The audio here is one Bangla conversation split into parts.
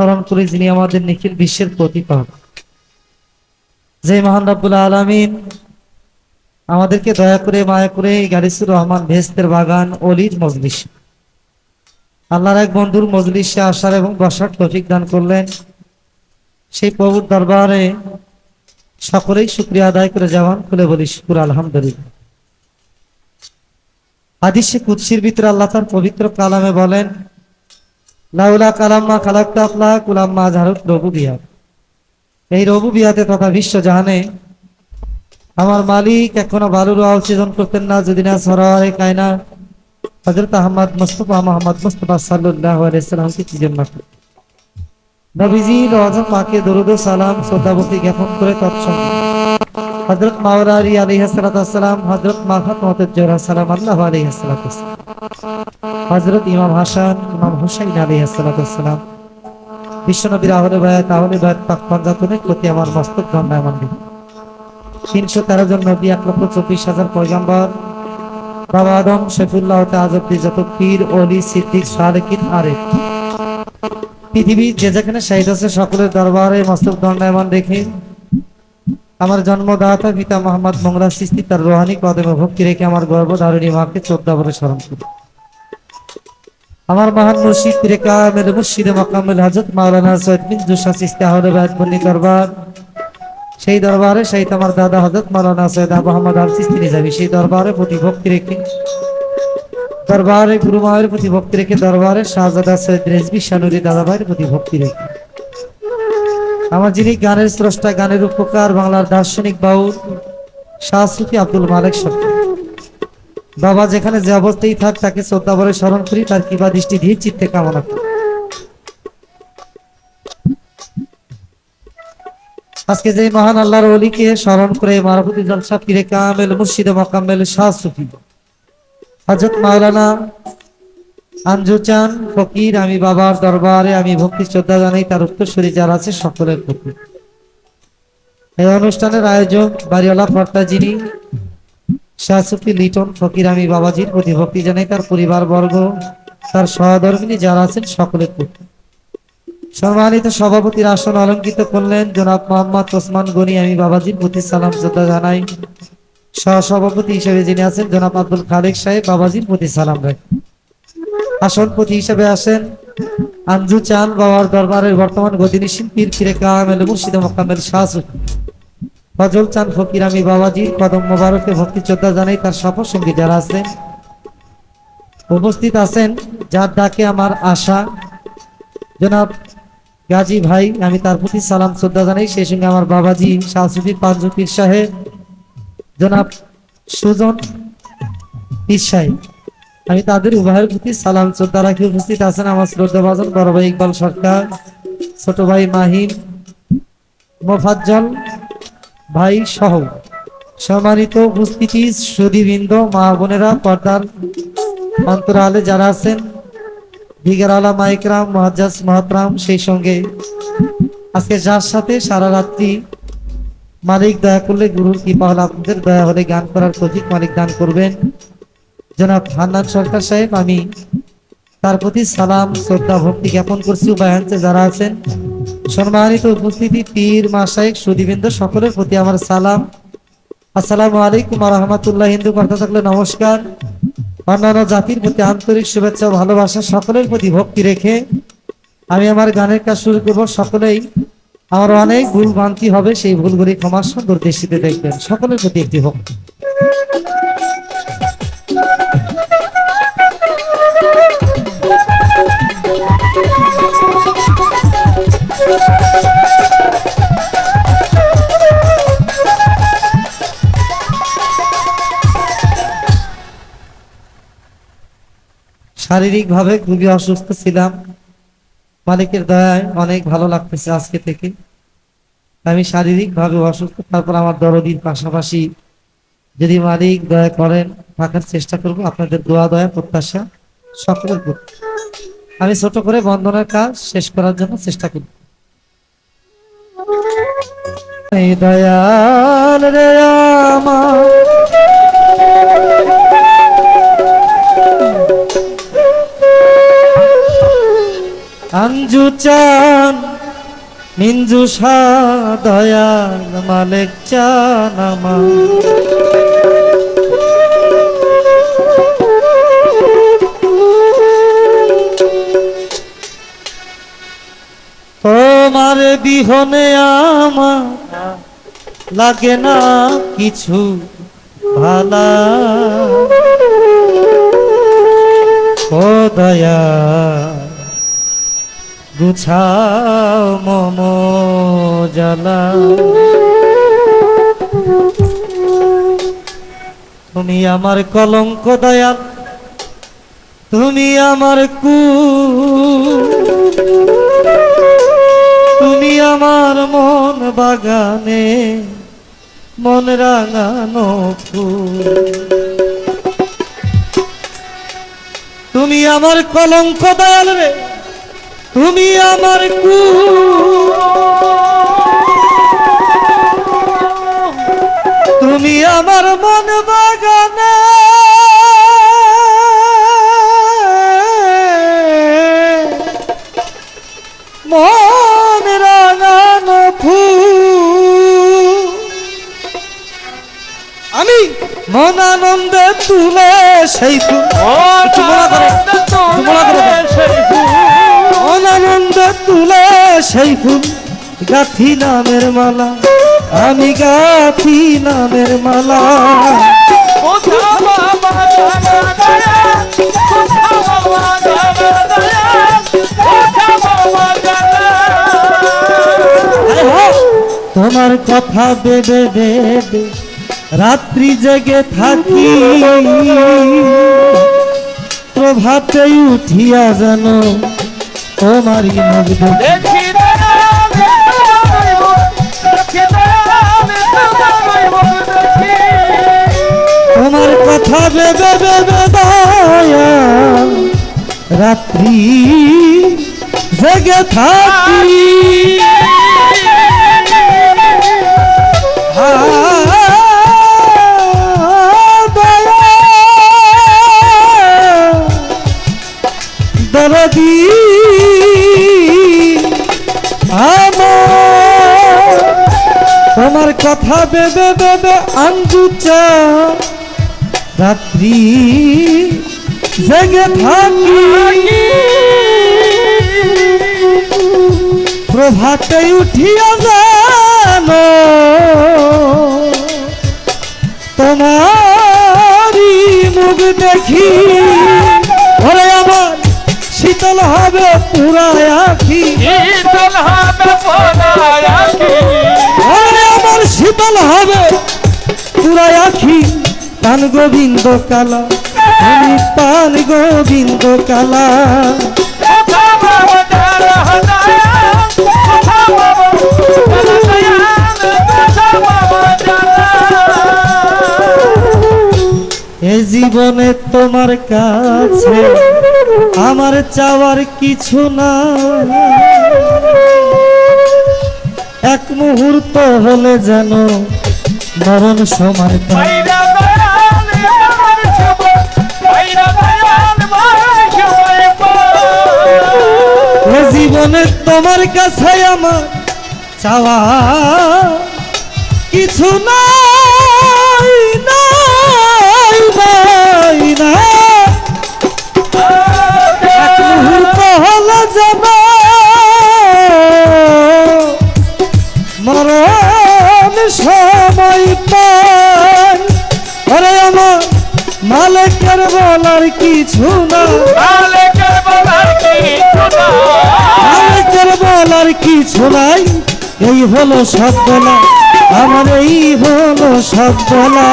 স্মরণ করি যিনি আমাদের নিখিল বিশ্বের প্রতিপাদ যে মহান রব্বুল আলমিন আমাদেরকে দয়া করে, মায়া করে গালিসুর রহমান ভেস্তের বাগান অলির মজলিস, আল্লাহর এক বন্ধুর মজলিসে আসার এবং বসার তফিক দান করলেন। সেই প্রভুর দরবারে সকলেই শুক্রিয়া আদায় করে জবান খুলে বলি, শুকুর আলহামদুলিল্লাহ। হাদিসে কুৎসির ভিতরে আল্লাহ তার পবিত্র কালামে বলেন লাউলা কালাম্মা খালাক্তা আফলা কুলাম্মা ঝারুত রবু বিহার এই রবু বিয়াতে তথা বিশ্ব জাহানে আমার মালিক এখনও বালুর অবসৃজন করতেন না, যদি না সরাই কায়না। হজরত আহমদ মুস্তফা মোহাম্মদ মুস্তফা সাল্লাহ আলাইসালামকে কি জন্য নবীজি রজম মাকে দরুদ সালাম শ্রদ্ধাভক্তি জ্ঞাপন করে তৎসঙ্গে। হজরত মাওলারি আলী হাসালাম হজরত মাহাত মহতের জোহরা সালাম আল্লাহ আলী হাসালাম হজরত ইমাম হাসান, ইমাম হুসাইন আলী হাসালাম বিশ্বনবীর আহলে ভাই তাহলে ভাই পাক পঞ্জাতনের প্রতি আমার মস্তক ধন্যবাদ তিনশো তেরো জন নবী, এক লক্ষ চব্বিশ হাজার পয়গাম্বর। বাবা আদম, শফিউল্লাহ তাজব্দি যত পীর অলি সিদ্দিক সালেকিন আরেক। পৃথিবীর যে যেখানে শাহিদ আছে, সকলের দরবারে মস্তক দণ্ডায়মান রেখে আমার জন্মদাতা পিতা মোহাম্মদ মোংরা সৃষ্টি তার রোহানি কদমে ভক্তি রেখে আমার গর্ভধারণী মাকে চোদ্দ বলে স্মরণ করি। আমার মহান মুর্শিদ পীরে কামেল, মুর্শিদে মকামেল হযরত মাওলানা সৈয়দ বিন জুসা সিস্তি আহলে বাইত দরবার। সেই দরবারে সেই আমার দাদা হযরত মাওলানা সৈয়দ মোহাম্মদ আল সিস্তি নিজামী, সেই দরবারে প্রতি ভক্তি রেখে দরবারে গুরু মায়ের প্রতি ভক্তি রেখে দরবারে শাহজাদা সৈয়দ রেজবি শানুরি দাদা ভাইয়ের প্রতি ভক্তি রেখে আমার যিনি গানের স্রষ্টা, গানের উপকার বাংলার দার্শনিক বাউল, শাহ সুফি আব্দুল মালিক সরকার। বাবা যেখানে যে অবস্থায় থাক, তাকে শ্রদ্ধা বলে স্মরণ করি, তার কিবা দৃষ্টি দিয়ে চিত্তে কামনা করি। আজকে যে মহান আল্লাহর অলিকে স্মরণ করে মারফতি জলসা পীরে কামেল মুর্শিদে মকামেল শাহ সুফি। হজরত মাওলানা আঞ্জু চান, ফকির, আমি বাবার দরবারে আমি ভক্তি শ্রদ্ধা জানাই, তার উত্তরসূরি যারা আছে সকলের প্রতি। এই অনুষ্ঠানের আয়োজক বাড়িওয়ালা ফর্তা যিনি, শাহসুফি লিটন, ফকির, আমি বাবাজির প্রতি ভক্তি জানাই, তার পরিবার বর্গ তার সহধর্মিনী যারা আছেন সকলের প্রতি। সম্মানিত সভাপতির আসন অলঙ্কিত করলেন জনাব মোহাম্মদ ওসমান গনি, আমি বাবাজির প্রতি সালাম শ্রদ্ধা জানাই। সহসভাপতি হিসেবে যিনি আছেন জনাব আব্দুল খালেক সাহেব, বাবাজির প্রতি সালাম রাখেন আসনপতি হিসেবে আসেন আঞ্জু চান বাবার দরবারের বর্তমান গদিনী শিল্পীর ফিরে কামেল মুর্শিদে মোকামেল শাহ। ফজল চান ফকির আমি বাবাজি, কদম মোবারকে ভক্তি শ্রদ্ধা জানাই তার সফর সঙ্গী যারা আছেন। উপস্থিত আছেন যার ডাকে আমার আশা। জনাব গাজী ভাই, আমি তার প্রতি সালাম শ্রদ্ধা জানাই। সেই সঙ্গে আমার বাবাজি শাহ সুফি পাঞ্জু পীর সাহেব। জনাব সুজন পীর সাহেব। আমি তাদের উভয়ের প্রতি সালাম শ্রদ্ধা রাখি, উপস্থিত আছেন আমার শ্রদ্ধা ভাজন বড় ভাই ইকবাল সরকার, ছোট ভাই মাহিন মোফাজ্জল ভাই সহ। সম্মানিত উপস্থিতি সুদীবৃন্দ মা বোনেরা, পর্দার অন্তরালে যারা আছেন দিগার আলা মাইকরাম মহাজাস মহাতরাম, সেই সঙ্গে আজকে যার সাথে সারা রাত্রি মালিক দয়া করলে গুরুর কৃপা হলে আপনাদের দয়া হলে গান করার প্রতীক মালিক দান করবেন। জনাব হান্নান সরকার সাহেব, আমি তার প্রতি সালাম, শ্রদ্ধা, ভক্তি জ্ঞাপন করছি। উপায়ান্তে যারা আছেন, সম্মানিত উপস্থিতি, পীর মাসাইক সুদীবৃন্দ সকলের প্রতি আমার সালাম। আসসালামু আলাইকুম রহমতুল্লাহ। হিন্দু কথা থাকলে নমস্কার। অন্যান্য জাতির প্রতি আন্তরিক শুভেচ্ছা ভালোবাসা সকলের প্রতি ভক্তি রেখে আমি আমার গানের কাজ শুরু করব। সকলেই আমার অনেক ভুল ভ্রান্তি হবে, সেই ভুলগুলি ক্ষমার সুন্দর দেখবেন। সকলের প্রতি একটি ভক্তি। শারীরিকভাবে খুবই অসুস্থ ছিলাম। মালিকের দয়ায় অনেক ভালো লাগতেছে আজকে থেকে। আমি শারীরিকভাবে অসুস্থ, তারপর আমার দরদির পাশাপাশি যদি মালিক দয়া করেন, থাকার চেষ্টা করব। আপনাদের দোয়া, দয়া, প্রত্যাশা সকলের আমি ছোট করে বন্ধনের কাজ শেষ করার জন্য চেষ্টা করব দয়াল রে আমার আঞ্জু চান মিঞ্জু সা দয়াল মালেক চান আমার। তোমার বিহনে আমার লাগে না কিছু ভালা। দয়া, গুছাও মম জ্বালা। তুমি আমার কলঙ্ক দয়াল, তুমি আমার কু তুমি আমার মন বাগানে, মন রাঙানো ফুল। তুমি আমার কলঙ্ক দয়াল রে, তুমি আমার কু তুমি আমার মন বাগানে মন আনন্দে তুলে সেই মন আনন্দে তুলে সেই ফুল। গাথি নামের মালা, আমি গাথি নামের মালা। আরে তোমার কথা বেবে বেবে রাত্রি জেগে থাকি। প্রভাতে উঠিয়া জানো তোমারই মুখ দেখি। তোমার কথা দয়াল রাত্রি জেগে থাকি। কথা বেবে বেবে আঞ্জু চা রাত্রি জেগে থাকি। প্রভাতে উঠিয়া জানো, তোমারি মুখ দেখি। ওরে আমার, শীতল হবে পুরা আখি। ওরে পান গোবিন্দ কালা, আমি পান গোবিন্দ কালা। এ জীবনে তোমার কাছে আমার চাওয়ার কিছু না এক মুহূর্ত হলে যেন মরণ সময় পাই জীবনে তোমার কাছে আমার চাওয়া কিছু না সময় মালিকের বলার কিছু বলার এই হলো বলা, আমার এই হলো বলা।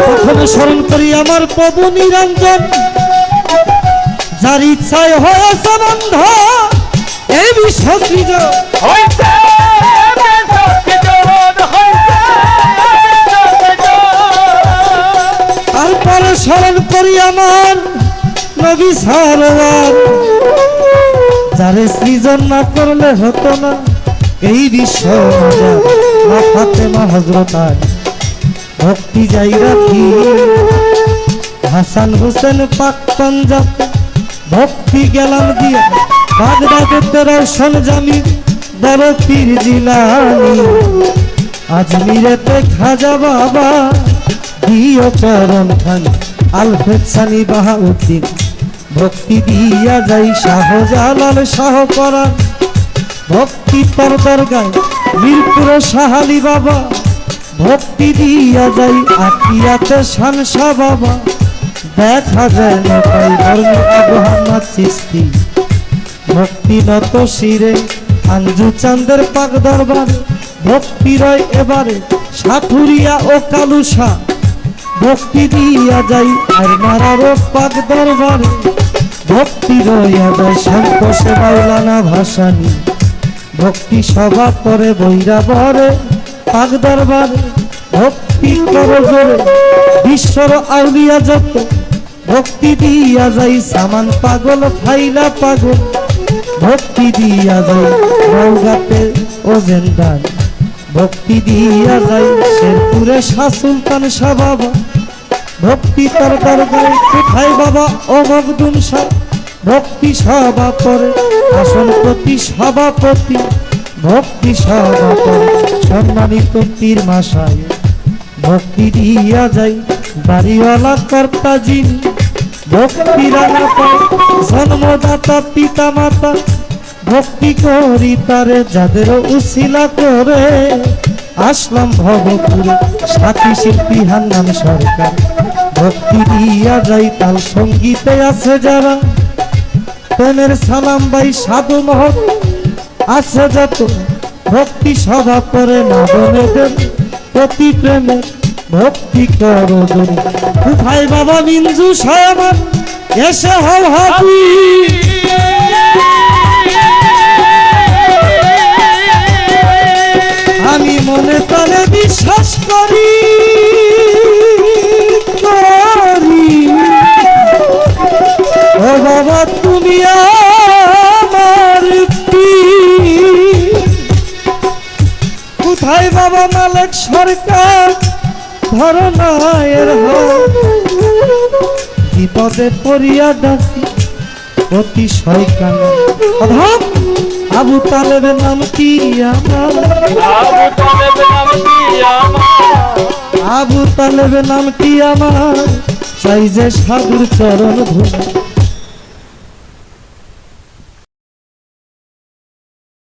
প্রথমে স্মরণ করি আমার প্রভু নিরঞ্জন, যার ইচ্ছায় হয়েছে বন্ধ, এই বিশ্ব সৃজন নবী সারওয়ার যারে সৃজন না করলে হতো না, এই বিশ্ব রাজা, মা ফাতেমা হজরত ভক্তি যাই রাখি। হাসান হোসেন পাক পাঞ্জাব, ভক্তি গেলাম দিয়া। বাগদাদের দর্শন জামি বড় পীর জিলানি। আজমিরেতে খাজা বাবা, দিও চরণ খান আলফেদ সানি বাহাউদ্দিন। ভক্তি দিয়া যাই শাহজালাল শাহ করা ভক্তি তোর দরগায় মিরপুর সাহালি বাবা। ভক্তি দিয়া যাই আকিয়াতে শানসা বাবা দেখা যায় না পাই সৃষ্টি। ভক্তি নত শিরে, আঞ্জু চান্দের পাক দরবার। ভক্তি রয় এবারে, সাথুরিয়া ও কালুসা ভক্তি দিয়া যাই আর নারার পাক দরবারে। ভক্তি রয়া যায় সন্তোষে মাওলানা ভাসানি। ভক্তি সভা করে বৈরা বরে পাক দরবারে ভক্তি কর জোরে, বিশ্বর আউলিয়া যত। ভক্তি দিয়া যাই সামান পাগল, ফাইলা পাগল। ভক্তি দিয়া যাই নৌগাতে ও জেন্দার ভক্তি দিয়া যাই শেরপুরে শাহ সুলতান শাহ বাবা। ভক্তি তার কোথায় বাবা? ও মখদুম শাহ। ভক্তি সভা করে, আসন প্রতি সভাপতি ভক্তি সভা করে, সম্মানিত পীর মাসায় ভক্তি দিয়া যাই, বাড়িওয়ালা কর্তা যিনি। ভক্তি জন্মদাতা পিতা মাতা ভক্তি করি তারে যাদের উশিলা করে। আসলাম ভবপুরে, সাথী শিল্পী হান্নান সরকার। ভক্তি দিয়া যাই, তাল সঙ্গীতে আছে যারা। প্রেমের সালাম বাই সাধু মহৎ। আছে যত ভক্তি সভা করে না বনেদের প্রতি প্রেমে ভক্তি করো ভাই বাবা মিঞ্জু সাহেব এসে হও হাবি হাত। বিপদে পড়িয়া ডাকি? অতি শয়কান অধম আবু তালেব নাম কি আমার? আবু তালেব নাম কি আমার? চাই যে সাধুর চরণ ধুলা।